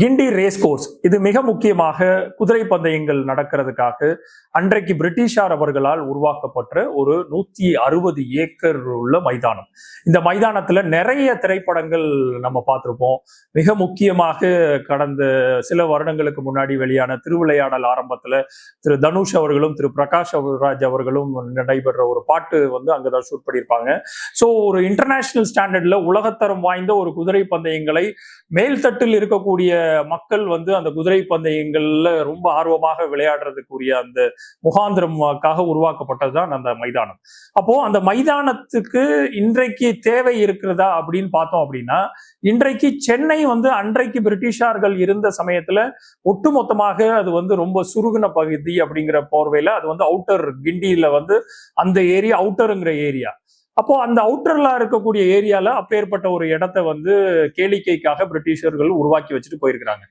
கிண்டி race course. இது மிக முக்கியமாக குதிரை பந்தயங்கள் நடக்கிறதுக்காக அன்றைக்கு பிரிட்டிஷார் அவர்களால் உருவாக்கப்பட்ட ஒரு நூத்தி அறுபது ஏக்கர் உள்ள மைதானம். இந்த மைதானத்துல நிறைய திரைப்படங்கள் நம்ம பார்த்திருப்போம். மிக முக்கியமாக கடந்த சில வருடங்களுக்கு முன்னாடி வெளியான திருவிளையாடல் ஆரம்பத்துல திரு தனுஷ் அவர்களும் திரு பிரகாஷ் ராஜ் அவர்களும் நடைபெற்ற ஒரு பாட்டு வந்து அங்கதான் ஷூட் பண்ணியிருப்பாங்க. ஸோ ஒரு இன்டர்நேஷனல் ஸ்டாண்டர்ட்ல உலகத்தரம் வாய்ந்த ஒரு குதிரை பந்தயங்களை மேல்தட்டில் இருக்கக்கூடிய மக்கள் வந்து அந்த குதிரை பந்தயங்கள்ல ரொம்ப ஆர்வமாக விளையாடுறதுக்குரிய அந்த முகாந்திரமாக்காக உருவாக்கப்பட்டதுதான் அந்த மைதானம். அப்போ அந்த மைதானத்துக்கு இன்றைக்கு தேவை இருக்கிறதா அப்படின்னு பார்த்தோம் அப்படின்னா இன்றைக்கு சென்னை வந்து அன்றைக்கு பிரிட்டிஷார்கள் இருந்த சமயத்துல ஒட்டுமொத்தமாக அது வந்து ரொம்ப சுருகுன பகுதி அப்படிங்கிற போர்வையில அது வந்து அவுட்டர் கிண்டியில வந்து அந்த ஏரியா அவுட்டருங்கிற ஏரியா. அப்போ அந்த அவுட்டர்ல இருக்கக்கூடிய ஏரியால அப்பேற்பட்ட ஒரு இடத்த வந்து கேளிக்கைக்காக பிரிட்டிஷர்கள் உருவாக்கி வச்சுட்டு போயிருக்கிறாங்க.